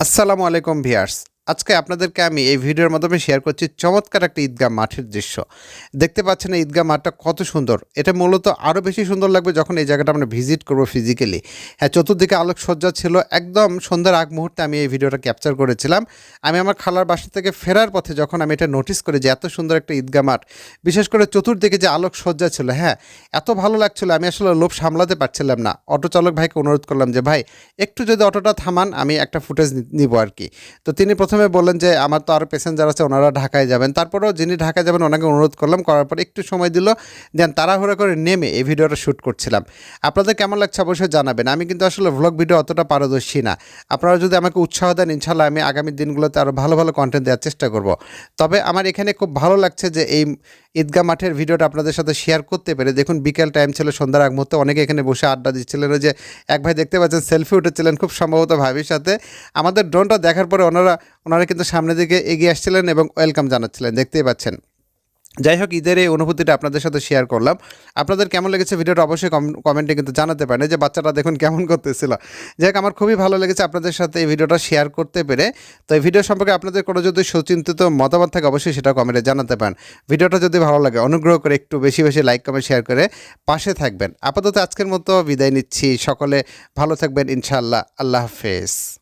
আসসালামু আলাইকুম ভিয়ার্স। আজকে আপনাদেরকে আমি এই ভিডিওর মাধ্যমে শেয়ার করছি চমৎকার একটা ঈদগাহ মাঠের দৃশ্য। দেখতে পাচ্ছেন এই ঈদগাহ মাঠটা কত সুন্দর। এটা মূলত আরও বেশি সুন্দর লাগবে যখন এই জায়গাটা আমরা ভিজিট করব ফিজিক্যালি হ্যাঁ চতুর্দিকে আলোকসজ্জা ছিল। একদম সন্ধ্যার আগ মুহূর্তে আমি এই ভিডিওটা ক্যাপচার করেছিলাম। আমি আমার খালার বাসা থেকে ফেরার পথে যখন আমি এটা নোটিস করি যে এত সুন্দর একটা ঈদগাহ মাঠ, বিশেষ করে চতুর্দিকে যে আলোকসজ্জা ছিল হ্যাঁ এত ভালো লাগছিল, আমি আসলে লোভ সামলাতে পারছিলাম না। অটো চালক ভাইকে অনুরোধ করলাম যে, ভাই, একটু যদি অটোটা থামান, আমি একটা ফুটেজ নিব আর কি তো তিনি প্রথমে বললেন যে, আমার তো আরও প্যাসেঞ্জার আছে, ওনারা ঢাকায় যাবেন। তারপরেও যিনি ঢাকায় যাবেন, ওনাকে অনুরোধ করলাম, করার পর একটু সময় দিল, দেন তাড়াহুড়ো করে নেমে এই ভিডিওটা শ্যুট করছিলাম। আপনাদের কেমন লাগছে অবশ্যই জানাবেন। আমি কিন্তু আসলে ভ্লগ ভিডিও অতটা পারদর্শী না। আপনারা যদি আমাকে উৎসাহ দেন ইনশাল্লাহ আমি আগামী দিনগুলোতে আরও ভালো ভালো কন্টেন্ট দেওয়ার চেষ্টা করব। তবে আমার এখানে খুব ভালো লাগছে যে, এই ঈদগাহ মাঠের ভিডিওটা আপনাদের সাথে শেয়ার করতে পেরে দেখুন, বিকেল টাইম ছিল, সন্ধ্যার আগ মুহূর্তে অনেকে এখানে বসে আড্ডা দিচ্ছিলেন। ওই যে এক ভাই দেখতে পাচ্ছেন, সেলফি উঠেছিলেন খুব সম্ভবত ভাবির সাথে। আমাদের ড্রোনটা দেখার পরে ওনারা ওনারা কিন্তু সামনের দিকে এগিয়ে আসছিলেন এবং ওয়েলকাম জানাচ্ছিলেন, দেখতেই পাচ্ছেন। যাই হোক ঈদের এই অনুভূতিটা আপনাদের সাথে শেয়ার করলাম। আপনাদের কেমন লেগেছে ভিডিওটা অবশ্যই কমেন্টে কিন্তু জানাতে পারেন। যে বাচ্চাটা দেখুন কেমন করতেছিল। যাই হোক, আমার খুবই ভালো লেগেছে আপনাদের সাথে এই ভিডিওটা শেয়ার করতে পেরে। তো এই ভিডিও সম্পর্কে আপনাদের কোনো যদি সুচিন্তিত মতামত থাকে, অবশ্যই সেটা কমেন্টে জানাতে পারেন। ভিডিওটা যদি ভালো লাগে, অনুগ্রহ করে একটু বেশি বেশি লাইক কমেন্ট শেয়ার করে পাশে থাকবেন। আপাতত আজকের মতো বিদায় নিচ্ছি। সকলে ভালো থাকবেন, ইনশাআল্লাহ। আল্লাহ হাফেজ।